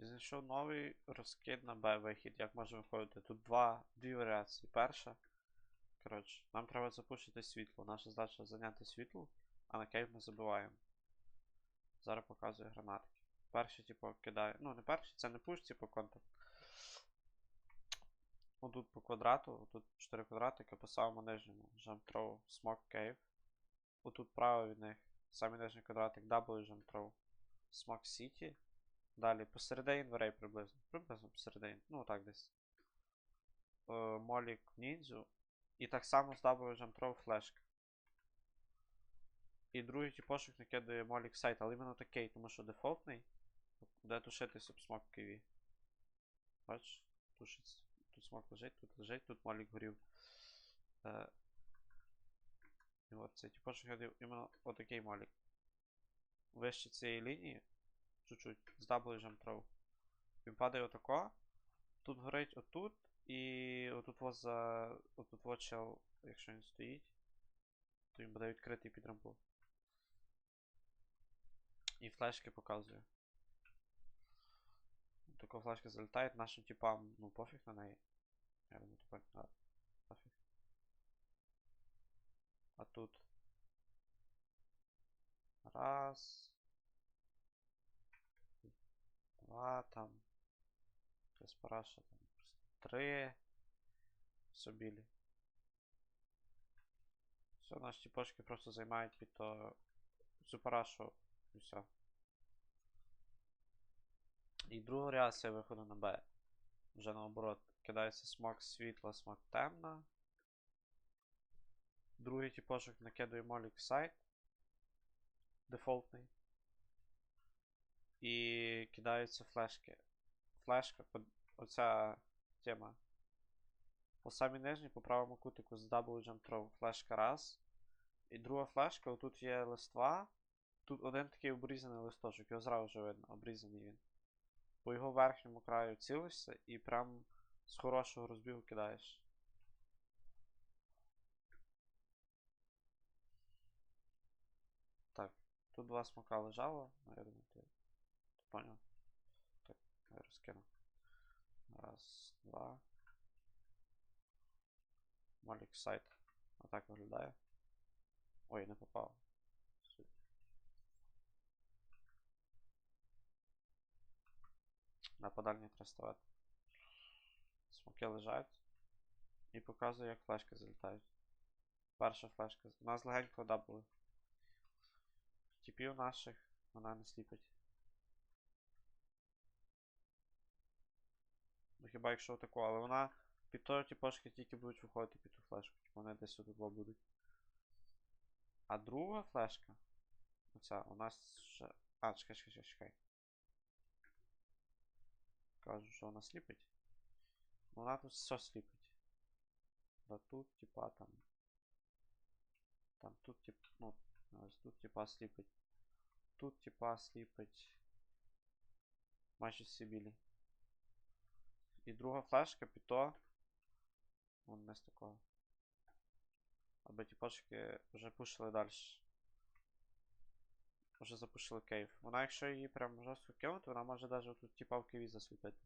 І знайшов новий розкид на Б вихід. Як можемо виходити? Тут два, дві варіації. Перша. Коротше, нам треба запушити світло. Наша задача зайняти світло, а на кейв ми забиваємо. Зараз показує гранатки. Перший, типу, кидає. Ну, не перший, це не пуш, типу контакт. Отут по квадрату, тут 4 квадратики, по самому нижньому. Jump smoke cave. Отут право від них. Самий нижній квадратик, W jump throw. Smoke City. Далі посередині дверей приблизно. Приблизно посередині. Ну так десь. Е, Молік ніндзю. І так само з W throw флешка. І другий типошок накидає молік сайт, але іменно такий, тому що дефолтний. Буде тушитися об смок киві. Бачиш? Тушиться. Тут смок лежить, тут лежить, тут молік горів. Е, і от цей типошок ходив іменно отакий молік. Вище цієї лінії, чуть-чуть, з W throw. Він падає отако. Тут горить отут. І отут во за. Отут во чел, якщо він стоїть, то він буде відкритий під рампу. І флешки показує. Тако флешки залітають нашим типам, ну пофіг на неї. Я думаю, типа, а, пофіг. А тут. Раз. Два там. Якась параша там. просто Три. Все наші тіпошки просто займають під то цю парашу і все. І друга варіація виходу на Б. Вже наоборот. Кидається смок світла, смок темна. Другий типошок накидує молік сайт. Дефолтний. І кидаються флешки. Флешка, оця тема. По самій нижній, по правому кутику з Double Jump Throw флешка раз. І друга флешка, отут є листва. Тут один такий обрізаний листочок, його зразу вже видно, обрізаний він. По його верхньому краю цілишся і прям з хорошого розбігу кидаєш. Так, тут два смока лежало, я думаю, ти. Так, я розкину. Раз, два. Молік сайт. Отак виглядає. Ой, не попав. Суть. На подальні треба. Смоки лежать. І показує, як флешки залітають. Перша флешка. У нас легенько дабли. Тіпів наших вона не сліпить. Хіба якщо тако, але вона під тою тіпошки тільки будуть виходити під ту флешку. Типу вони десь тут будуть. А друга флешка. Оця у нас ще. А, чекай, чекай, чекай. Кажу, що вона сліпить. Вона тут все сліпить. Да тут, типа там. Там тут тип. Ну, ось тут типа сліпить. Тут типа сліпить. Майже всі білі. І друга флешка під то. Вон не з такого. Аби ті пошки вже пушили далі. Вже запушили кейв. Вона, якщо її прям жорстко кинути, вона може навіть тут типа в кейві засліпити.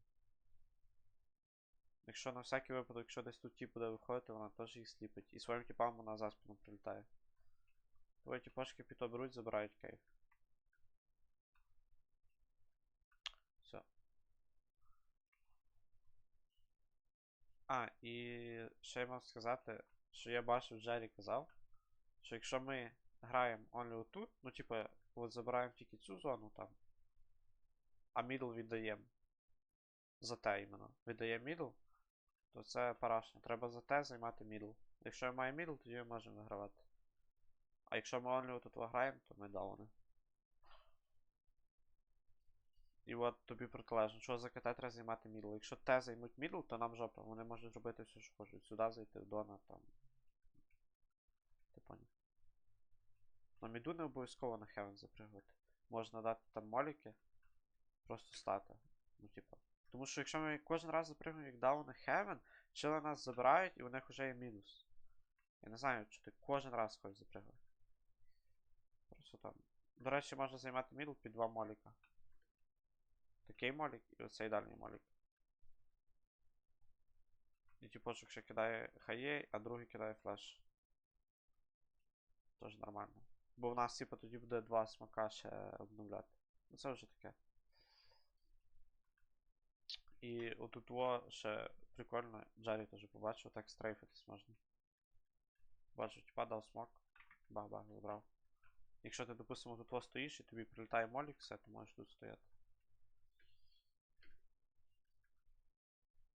Якщо на всякий випадок, якщо десь тут тип буде виходити, вона теж їх сліпить. І своїм типам вона за спину прилітає. Твої тіпошки під то беруть, забирають кейв. Все. А, і ще я мав сказати, що я бачив, Джері казав, що якщо ми граємо only отут, ну типа, от забираємо тільки цю зону там, а мідл віддаємо. За те іменно. Віддаємо мідл, то це парашно. Треба за те займати мідл. Якщо я маю мідл, тоді ми можемо вигравати. А якщо ми only тут граємо, то ми дауни. І от тобі протилежно, що за КТ треба займати мідл. Якщо те займуть мідл, то нам жопа. Вони можуть зробити все, що хочуть. Сюди зайти, в Дона там. Ти поняв. На міду не обов'язково на Хевен запригувати. Можна дати там моліки. Просто стати. Ну, типа. Тому що якщо ми кожен раз запригнемо як даун на Хевен, чили нас забирають і у них вже є мінус. Я не знаю, чи ти кожен раз хочеш запригувати. Просто там. До речі, можна займати мідл під два моліка. Отакий молік і оцей дальній молік. І типочок ще кидає хає, а другий кидає флеш. Тож нормально. Бо в нас, типу, тоді буде два смака ще обновляти. Ну це вже таке. І отут ще прикольно, Джарі теж побачив, так стрейфитись можна. Бачу, типа дав смок. Ба-ба, забрав. Якщо ти, допустимо, тут стоїш і тобі прилітає молік, все, ти можеш тут стояти.